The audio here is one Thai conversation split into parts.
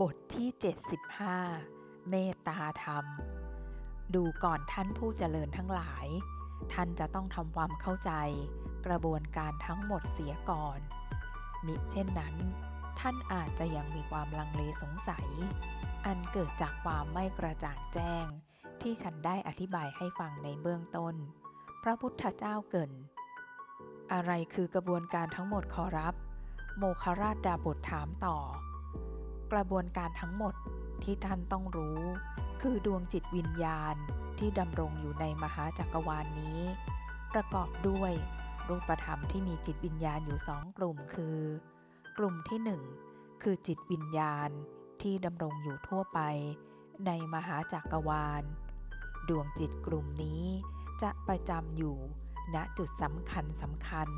บทที่ 75 เมตตาธรรม ดูก่อนท่านผู้เจริญทั้งหลาย ท่านจะต้องทำความเข้าใจ กระบวนการทั้งหมดเสียก่อน มิเช่นนั้น ท่านอาจจะยังมีความลังเลสงสัย อันเกิดจากความไม่กระจ่างแจ้ง ที่ฉันได้อธิบายให้ฟังในเบื้องต้น พระพุทธเจ้าเกินอะไรคือกระบวนการทั้งหมดขอรับ โมคราชดาบทถามต่อ กระบวนการทั้งหมดที่ท่านต้องรู้ คือดวงจิตวิญญาณที่ดำรงอยู่ในมหาจักรวาลนนี้ ประกอบด้วย รูปธรรมที่มีจิตวิญญาณอยู่สองกลุ่มคือ กลุ่มที่หนึ่งคือจิตวิญญาณที่ดำรงอยู่ทั่วไป ในมหาจักรวาล ดวงจิตกลุ่มนี้จะประจำอยู่ณจุดสำคัญสำคัญ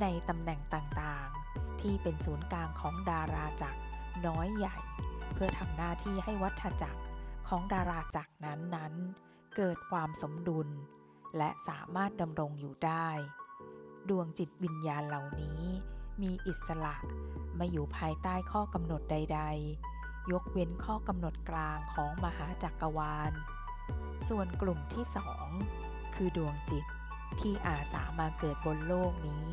ในตำแหน่งต่างๆ ที่เป็นศูนย์กลางของดาราจักร น้อยใหญ่ เพื่อทำหน้าที่ให้วัฏจักรของดาราจักรนั้นๆ เกิดความสมดุล และสามารถดำรงอยู่ได้ ดวงจิตวิญญาณเหล่านี้ มีอิสระไม่อยู่ภายใต้ข้อกำหนดใด ๆ ยกเว้นข้อกำหนดกลางของมหาจักรวาล ส่วนกลุ่มที่สองคือดวงจิตที่อาสามาเกิดบนโลกนี้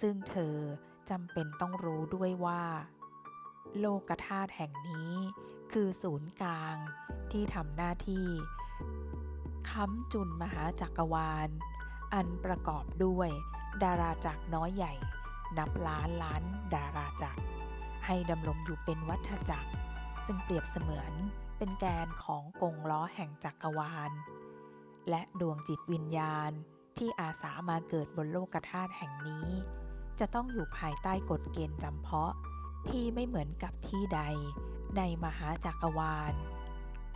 ซึ่งเธอจำเป็นต้องรู้ด้วยว่า โลกธาตุแห่งนี้ คือศูนย์กลางที่ทำหน้าที่ค้ำจุนมหาจักรวาล อันประกอบด้วย ดาราจักรน้อยใหญ่ นับล้านล้านดาราจักร ให้ดำรงอยู่เป็นวัฏจักร ซึ่งเปรียบเสมือนเป็นแกนของกงล้อแห่งจักรวาล และดวงจิตวิญญาณที่อาสามาเกิดบนโลกธาตุแห่งนี้ จะต้องอยู่ภายใต้กฎเกณฑ์จำเพาะ ที่ไม่เหมือนกับที่ใด ในมหาจักรวาล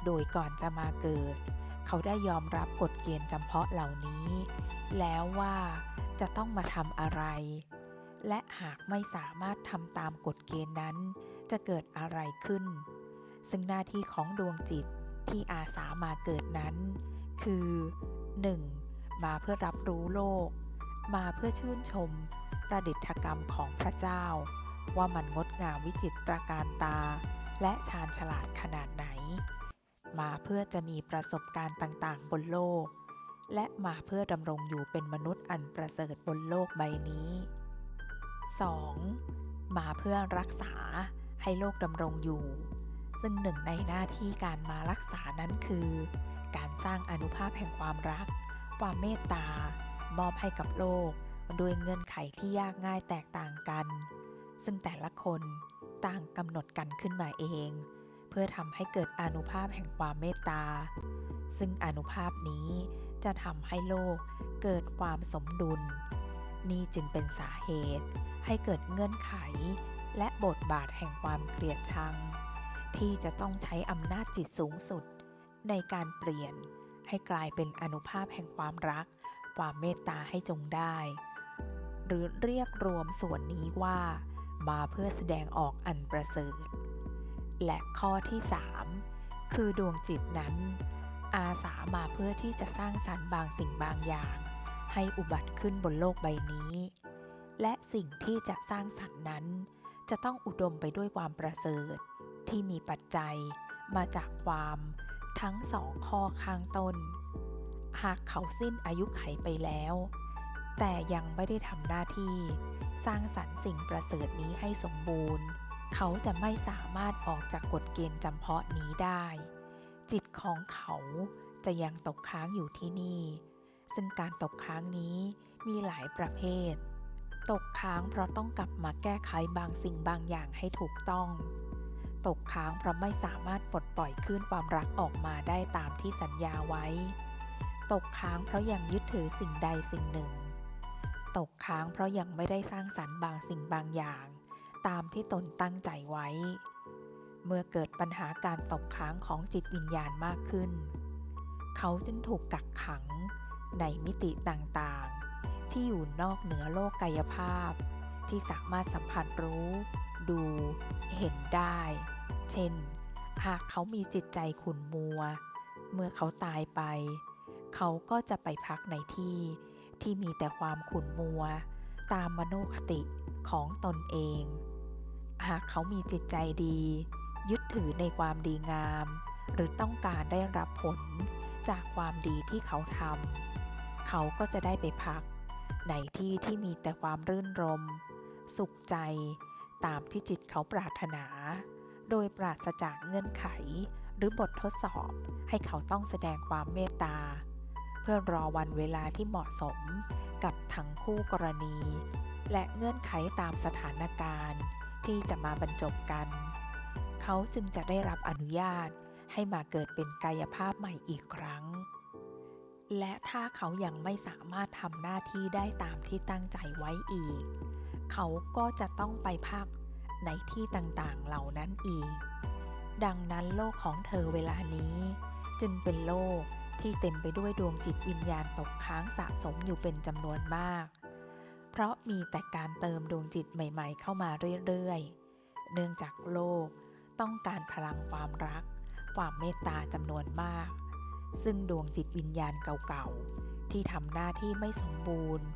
โดยก่อนจะมาเกิด เขาได้ยอมรับกฎเกณฑ์จำเพาะเหล่านี้ แล้วว่าจะต้องมาทำอะไร และหากไม่สามารถทำตามกฎเกณฑ์นั้น จะเกิดอะไรขึ้น ซึ่งหน้าที่ของดวงจิตที่อาสามาเกิดนั้น คือ 1. มาเพื่อรับรู้โลก มาเพื่อชื่นชมประดิษฐกรรมของพระเจ้า ว่ามันงดงามวิจิตรการตา และชาญฉลาดขนาดไหน มาเพื่อจะมีประสบการณ์ต่างๆ บนโลก และมาเพื่อดำรงอยู่เป็นมนุษย์อันประเสริฐบนโลกใบนี้ 2. มาเพื่อรักษาให้โลกดำรงอยู่ ซึ่งหนึ่งในหน้าที่การมารักษานั้นคือ การสร้างอนุภาพแห่งความรัก ความเมตตามอบให้กับโลก โดยเงื่อนไขที่ยากง่ายแตกต่างกัน ซึ่งแต่ละคนต่างกำหนดกันขึ้นมาเอง เพื่อทำให้เกิดอนุภาพแห่งความเมตตา ซึ่งอนุภาพนี้จะทำให้โลกเกิดความสมดุล นี่จึงเป็นสาเหตุให้เกิดเงื่อนไข และบทบาทแห่งความเกลียดชัง ที่จะต้องใช้อำนาจจิตสูงสุด ในการเปลี่ยนให้กลายเป็นอนุภาพแห่งความรัก ความเมตตาให้จงได้ หรือเรียกรวมส่วนนี้ว่า มาเพื่อแสดงออกอันประเสริฐ และข้อที่ 3 คือดวงจิตนั้น อาสามาเพื่อที่จะสร้างสรรค์บางสิ่งบางอย่าง ให้อุบัติขึ้นบนโลกใบนี้ และสิ่งที่จะสร้างสรรค์นั้น จะต้องอุดมไปด้วยความประเสริฐ ที่มีปัจจัยมาจากความทั้งสองข้อข้างต้น หากเขาสิ้นอายุไขไปแล้ว แต่ยังไม่ได้ทำหน้าที่ สร้างสรรค์สิ่งประเสริฐนี้ให้สมบูรณ์ เขาจะไม่สามารถออกจากกฎเกณฑ์จำเพาะนี้ได้ จิตของเขาจะยังตกค้างอยู่ที่นี่ ซึ่งการตกค้างนี้มีหลายประเภท ตกค้างเพราะต้องกลับมาแก้ไขบางสิ่งบางอย่างให้ถูกต้อง ตกค้างเพราะไม่สามารถปลดปล่อยคลื่นความรักออกมาได้ตามที่สัญญาไว้ ตกค้างเพราะยังยึดถือสิ่งใดสิ่งหนึ่ง ตกค้างเพราะยังไม่ได้สร้างสรรค์บางสิ่งบางอย่าง ตามที่ตนตั้งใจไว้ เมื่อเกิดปัญหาการตกค้างของจิตวิญญาณมากขึ้น เขาจึงถูกกักขังในมิติต่างๆ ที่อยู่นอกเหนือโลกกายภาพ ที่สามารถสัมผัสรู้ ดู เห็นได้ เช่น หากเขามีจิตใจขุ่นมัว เมื่อเขาตายไป เขาก็จะไปพักในที่ ที่มีแต่ความขุ่นมัว ตามมโนคติของตนเอง หากเขามีจิตใจดี ยึดถือในความดีงาม หรือต้องการได้รับผลจากความดีที่เขาทำเขาก็จะได้ไปพัก ในที่ที่มีแต่ความรื่นรม สุขใจตามที่จิตเขาปรารถนา โดยปราศจากเงื่อนไขหรือบททดสอบให้เขาต้องแสดงความเมตตา เพื่อรอวันเวลาที่เหมาะสมกับทั้งคู่กรณี และเงื่อนไขตามสถานการณ์ ที่จะมาบรรจบกัน เขาจึงจะได้รับอนุญาตให้มาเกิดเป็นกายภาพใหม่อีกครั้ง และถ้าเขายังไม่สามารถทำหน้าที่ได้ตามที่ตั้งใจไว้อีก เขาก็จะต้องไปพักในที่ต่างๆเหล่านั้นอีก ดังนั้นโลกของเธอเวลานี้ จึงเป็นโลก ที่เต็มไปด้วยดวงจิตวิญญาณตกค้างสะสมอยู่เป็นจำนวนมาก เพราะมีแต่การเติมดวงจิตใหม่ ๆ เข้ามาเรื่อยๆ เนื่องจากโลกต้องการพลังความรัก ความเมตตาจำนวนมาก ซึ่งดวงจิตวิญญาณเก่าๆ ที่ทำหน้าที่ไม่สมบูรณ์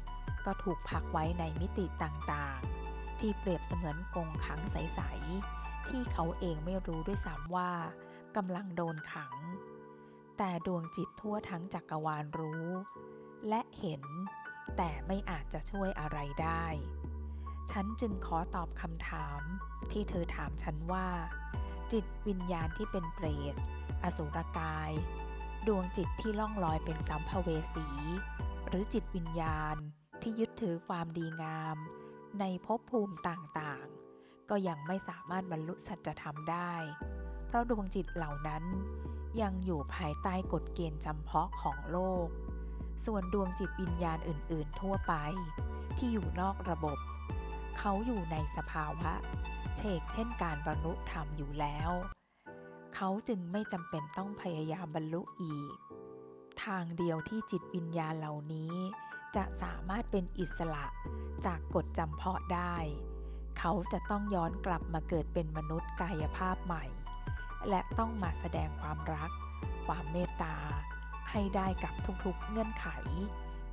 ก็ถูกพักไว้ในมิติต่างๆ ที่เปรียบเสมือนกงขังใสๆที่เขาเองไม่รู้ด้วยซ้ำว่ากำลังโดนขัง แต่ดวงจิตทั่วทั้งจักรวาลรู้ และเห็น แต่ไม่อาจจะช่วยอะไรได้ ฉันจึงขอตอบคำถามที่เธอถามฉันว่า จิตวิญญาณที่เป็นเปรต อสุรกาย ดวงจิตที่ล่องลอยเป็นสัมภเวสี หรือจิตวิญญาณที่ยึดถือความดีงาม ในภพภูมิต่างๆ ก็ยังไม่สามารถบรรลุสัจธรรมได้ เพราะดวงจิตเหล่านั้น ยังอยู่ภายใต้กฎเกณฑ์จำเพาะของโลก ส่วนดวงจิตวิญญาณอื่น ๆ ทั่วไป ที่อยู่นอกระบบ เขาอยู่ในสภาวะเชกเช่นการบรรลุธรรมอยู่แล้ว เขาจึงไม่จำเป็นต้องพยายามบรรลุอีก ทางเดียวที่จิตวิญญาณเหล่านี้ จะสามารถเป็นอิสระจากกฎจำเพาะได้ เขาจะต้องย้อนกลับมาเกิดเป็นมนุษย์กายภาพใหม่ และต้องมาแสดงความรัก ความเมตตา ให้ได้กับทุกๆเงื่อนไข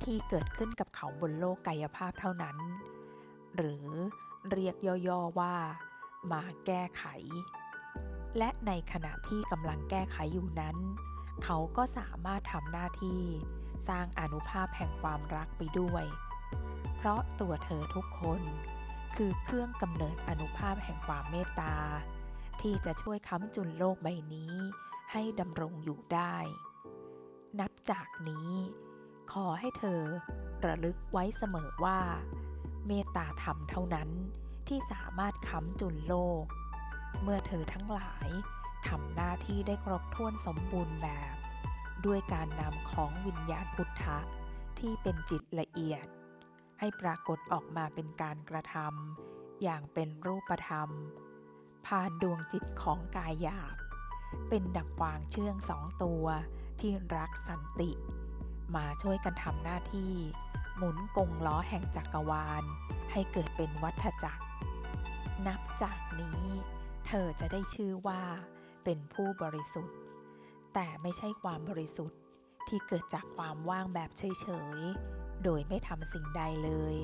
ที่เกิดขึ้นกับเขาบนโลกกายภาพเท่านั้น หรือเรียกย่อๆว่า มาแก้ไข และในขณะที่กำลังแก้ไขอยู่นั้น เขาก็สามารถทำหน้าที่ สร้างอนุภาพแห่งความรักไปด้วย เพราะตัวเธอทุกคน คือเครื่องกำเนิดอนุภาพแห่งความเมตตา ที่จะช่วยค้ำจุนโลกใบนี้ ให้ดำรงอยู่ได้ นับจากนี้ ขอให้เธอระลึกไว้เสมอว่า เมตตาธรรมเท่านั้นที่สามารถค้ำจุนโลก เมื่อเธอทั้งหลายทำหน้าที่ได้ครบถ้วนสมบูรณ์แบบ ด้วยการนำของวิญญาณพุทธะที่เป็นจิตละเอียด ให้ปรากฏออกมาเป็นการกระทำอย่างเป็นรูปธรรม ผ่านดวงจิตของกายหยาบ เป็นดักวางเชื่องสองตัวที่รักสันติ มาช่วยกันทำหน้าที่ หมุนกงล้อแห่งจักรวาล ให้เกิดเป็นวัฏจักร นับจากนี้ เธอจะได้ชื่อว่า เป็นผู้บริสุทธิ์ แต่ไม่ใช่ความบริสุทธิ์ที่เกิดจากความว่างแบบเฉยๆ โดยไม่ทำสิ่งใดเลย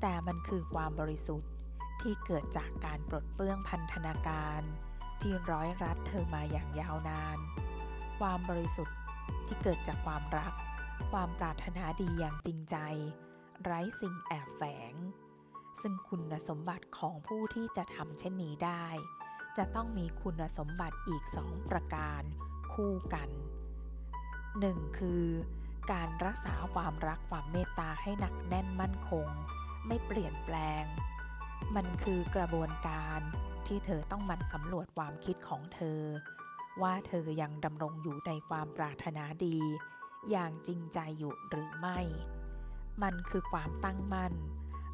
แต่มันคือความบริสุทธิ์ ที่เกิดจากการปลดเปลื้องพันธนาการ ที่ร้อยรัดเธอมาอย่างยาวนาน ความบริสุทธิ์ที่เกิดจากความรัก ความปรารถนาดีอย่างจริงใจ ไร้สิ่งแอบแฝง ซึ่งคุณสมบัติของผู้ที่จะทำเช่นนี้ได้ จะต้องมีคุณสมบัติอีกสองประการคู่กัน 1. คือการรักษาความรักความเมตตาให้หนักแน่นมั่นคง ไม่เปลี่ยนแปลง มันคือกระบวนการที่เธอต้องมันสำรวจความคิดของเธอ ว่าเธอยังดำรงอยู่ในความปรารถนาดี อย่างจริงใจอยู่หรือไม่ มันคือความตั้งมั่น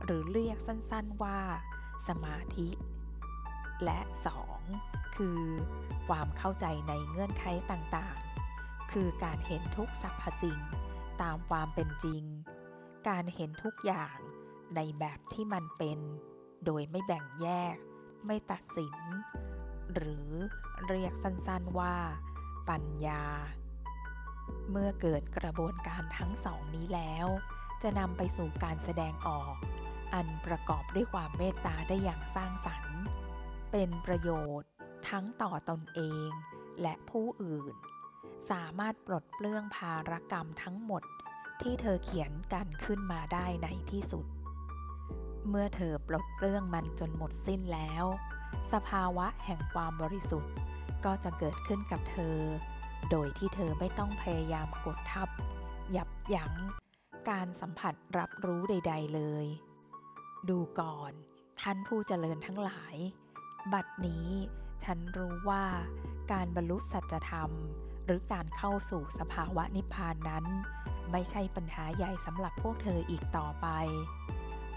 หรือเรียกสั้นๆว่า สมาธิ และ 2. คือความเข้าใจในเงื่อนไขต่างๆ คือการเห็นทุกสรรพสิ่งตามความเป็นจริง การเห็นทุกอย่างในแบบที่มันเป็น โดยไม่แบ่งแยก ไม่ตัดสิน หรือเรียกสั้นๆว่า ปัญญา เมื่อเกิดกระบวนการทั้งสองนี้แล้ว จะนำไปสู่การแสดงออก อันประกอบด้วยความเมตตาได้อย่างสร้างสรรค์ เป็นประโยชน์ทั้งต่อตนเองและผู้อื่น สามารถปลดเปลื้องภารกรรมทั้งหมดที่เธอเขียนกันขึ้นมาได้ในที่สุด เมื่อเธอปลดเปลื้องมันจนหมดสิ้นแล้ว สภาวะแห่งความบริสุทธิ์ก็จะเกิดขึ้นกับเธอ โดยที่เธอไม่ต้องพยายามกดทับ ยับยั้ง การสัมผัสรับรู้ใด ๆ เลย ดูก่อน ท่านผู้เจริญทั้งหลาย บัดนี้ฉันรู้ว่าการบรรลุสัจธรรม หรือการเข้าสู่สภาวะนิพพานนั้น ไม่ใช่ปัญหาใหญ่สำหรับพวกเธออีกต่อไป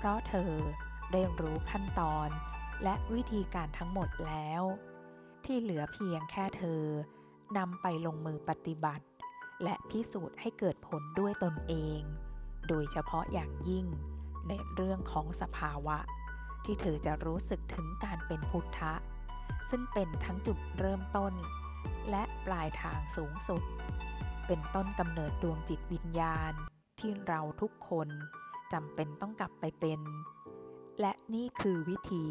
ราะเธอได้รู้ขั้นตอนและวิธีการทั้งหมดแล้ว ที่เหลือเพียงแค่เธอนำไปลงมือปฏิบัติ และพิสูจน์ให้เกิดผลด้วยตนเอง โดยเฉพาะอย่างยิ่งในเรื่องของสภาวะ ที่เธอจะรู้สึกถึงการเป็นพุทธะ ซึ่งเป็นทั้งจุดเริ่มต้น และปลายทางสูงสุด เป็นต้นกำเนิดดวงจิตวิญญาณที่เราทุกคน จำเป็นต้องกลับไปเป็น และนี่คือวิธี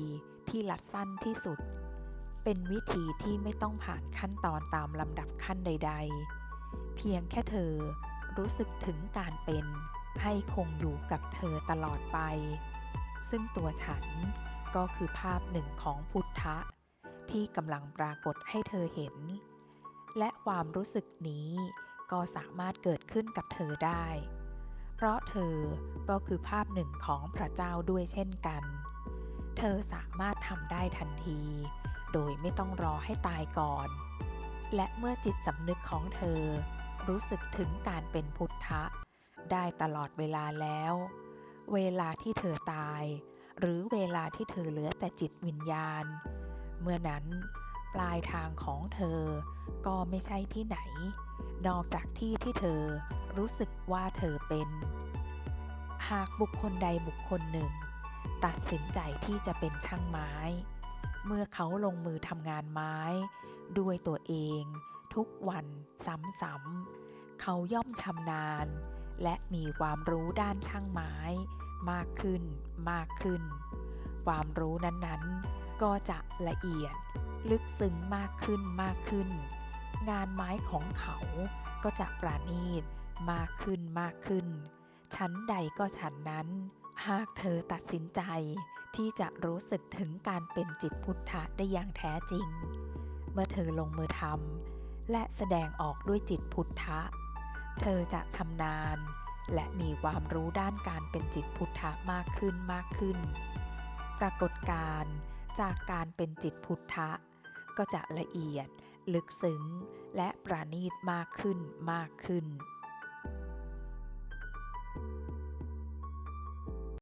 ที่ลัดสั้นที่สุด เป็นวิธีที่ไม่ต้องผ่านขั้นตอนตามลำดับขั้นใด ๆ เพียงแค่เธอรู้สึกถึงการเป็น ให้คงอยู่กับเธอตลอดไป ซึ่งตัวฉันก็คือภาพหนึ่งของพุทธะ ที่กำลังปรากฏให้เธอเห็น และความรู้สึกนี้ก็สามารถเกิดขึ้นกับเธอได้ เพราะเธอก็คือภาพหนึ่งของพระเจ้าด้วยเช่นกัน เธอสามารถทำได้ทันที โดยไม่ต้องรอให้ตายก่อน และเมื่อจิตสำนึกของเธอรู้สึกถึงการเป็นพุทธะ ได้ตลอดเวลาแล้ว เวลาที่เธอตาย หรือเวลาที่เธอเหลือแต่จิตวิญญาณ เมื่อนั้นปลายทางของเธอก็ไม่ใช่ที่ไหน นอกจากที่ที่เธอ รู้สึกว่าเธอเป็น หากบุคคลใดบุคคลหนึ่ง ตัดสินใจที่จะเป็นช่างไม้ เมื่อเขาลงมือทำงานไม้ ด้วยตัวเอง ทุกวันซ้ำๆเขาย่อมชำนาญ และมีความรู้ด้านช่างไม้ มากขึ้นมากขึ้น ความรู้นั้นๆ ก็จะละเอียดลึกซึ้งมากขึ้นมากขึ้น งานไม้ของเขาก็จะปราณีต มากขึ้นมากขึ้น ชั้นใดก็ชั้นนั้น หากเธอตัดสินใจที่จะรู้สึกถึงการเป็นจิตพุทธะได้อย่างแท้จริง เมื่อเธอลงมือทำและแสดงออกด้วยจิตพุทธะ เธอจะชำนาญ และมีความรู้ด้านการเป็นจิตพุทธะมากขึ้นมากขึ้น ปรากฏการณ์จากการเป็นจิตพุทธะ ก็จะละเอียด ลึกซึ้ง และประณีตมากขึ้นมากขึ้น